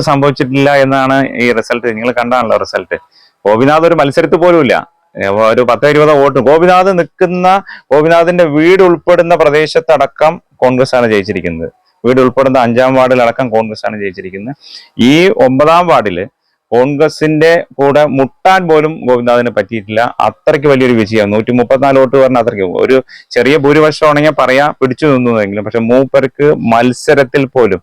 സംഭവിച്ചിട്ടില്ല എന്നാണ് ഈ റിസൾട്ട് നിങ്ങൾ കണ്ടാണല്ലോ റിസൾട്ട് ഗോപിനാഥ് ഒരു മത്സരത്തിൽ പോലുമില്ല. ഒരു പത്തോ ഇരുപതോ വോട്ട്. ഗോപിനാഥ് നിൽക്കുന്ന ഗോപിനാഥിന്റെ വീട് ഉൾപ്പെടുന്ന പ്രദേശത്തടക്കം കോൺഗ്രസ് ആണ് ജയിച്ചിരിക്കുന്നത്. വീട് ഉൾപ്പെടുന്ന അഞ്ചാം വാർഡിലടക്കം കോൺഗ്രസ് ആണ് ജയിച്ചിരിക്കുന്നത്. ഈ ഒമ്പതാം വാർഡിൽ കോൺഗ്രസിന്റെ കൂടെ മുട്ടാൻ പോലും ഗോപിനാഥിന് പറ്റിയിട്ടില്ല. അത്രയ്ക്ക് വലിയൊരു വിജയം. നൂറ്റി മുപ്പത്തിനാല് വോട്ട് പറഞ്ഞ അത്രയ്ക്ക് ഒരു ചെറിയ ഭൂരിപക്ഷം ആണെങ്കിൽ പറയാ പിടിച്ചു നിന്നുവെങ്കിലും പക്ഷെ മൂപ്പർക്ക് മത്സരത്തിൽ പോലും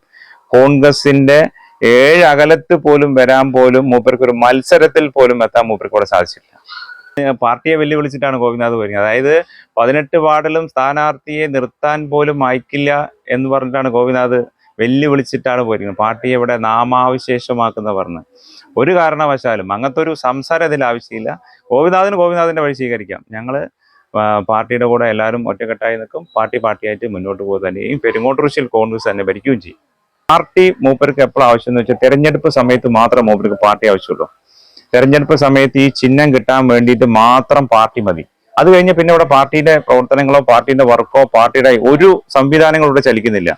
കോൺഗ്രസിന്റെ ഏഴ് അകലത്ത് പോലും വരാൻ പോലും മൂപ്പർക്ക് ഒരു മത്സരത്തിൽ പോലും എത്താൻ മൂപ്പർക്ക് കൂടെ സാധിച്ചില്ല പാർട്ടിയെ വെല്ലുവിളിച്ചിട്ടാണ് ഗോപിനാഥ് വരുന്നത്. അതായത് പതിനെട്ട് വാർഡിലും സ്ഥാനാർത്ഥിയെ നിർത്താൻ പോലും അയക്കില്ല എന്ന് പറഞ്ഞിട്ടാണ് ഗോപിനാഥ് വെല്ലുവിളിച്ചിട്ടാണ് പോയിരിക്കുന്നത്. പാർട്ടിയെ ഇവിടെ നാമാവിശേഷമാക്കുന്ന പറഞ്ഞ്. ഒരു കാരണവശാലും അങ്ങനത്തെ ഒരു സംസാരം ഇതിൽ ആവശ്യമില്ല. ഗോപിനാഥിന് ഗോപിനാഥിന്റെ വഴി സ്വീകരിക്കാം. ഞങ്ങൾ പാർട്ടിയുടെ കൂടെ എല്ലാവരും ഒറ്റക്കെട്ടായി നിൽക്കും. പാർട്ടി പാർട്ടിയായിട്ട് മുന്നോട്ട് പോകുക തന്നെയും പെരുങ്ങോട്ടുറിശിൽ കോൺഗ്രസ് തന്നെ ഭരിക്കുകയും ചെയ്യും. പാർട്ടി മൂപ്പർക്ക് എപ്പോഴും ആവശ്യം എന്ന് വെച്ചാൽ തെരഞ്ഞെടുപ്പ് സമയത്ത് മാത്രം മൂപ്പർക്ക് പാർട്ടി ആവശ്യമുള്ളൂ. തെരഞ്ഞെടുപ്പ് സമയത്ത് ഈ ചിഹ്നം കിട്ടാൻ വേണ്ടിയിട്ട് മാത്രം പാർട്ടി മതി. അത് കഴിഞ്ഞ് പിന്നെ ഇവിടെ പാർട്ടിയുടെ പ്രവർത്തനങ്ങളോ പാർട്ടിയുടെ വർക്കോ പാർട്ടിയുടെ ഒരു സംവിധാനങ്ങളും ഇവിടെ ചലിക്കുന്നില്ല.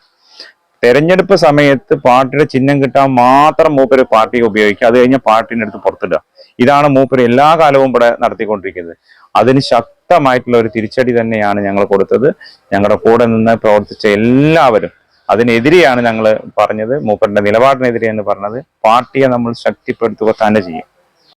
തെരഞ്ഞെടുപ്പ് സമയത്ത് പാർട്ടിയുടെ ചിഹ്നം കിട്ടാൻ മാത്രം മൂപ്പര് പാർട്ടി ഉപയോഗിക്കുക. അത് കഴിഞ്ഞാൽ പാർട്ടിന്റെ അടുത്ത് പുറത്തിടുക. ഇതാണ് മൂപ്പര് എല്ലാ കാലവും ഇവിടെ നടത്തിക്കൊണ്ടിരിക്കുന്നത്. അതിന് ശക്തമായിട്ടുള്ള ഒരു തിരിച്ചടി തന്നെയാണ് ഞങ്ങൾ കൊടുത്തത്. ഞങ്ങളുടെ കൂടെ നിന്ന് പ്രവർത്തിച്ച എല്ലാവരും അതിനെതിരെയാണ് ഞങ്ങൾ പറഞ്ഞത് മൂപ്പറിന്റെ നിലപാടിനെതിരെയാണ് പറഞ്ഞത്. പാർട്ടിയെ നമ്മൾ ശക്തിപ്പെടുത്തുക തന്നെ ചെയ്യും.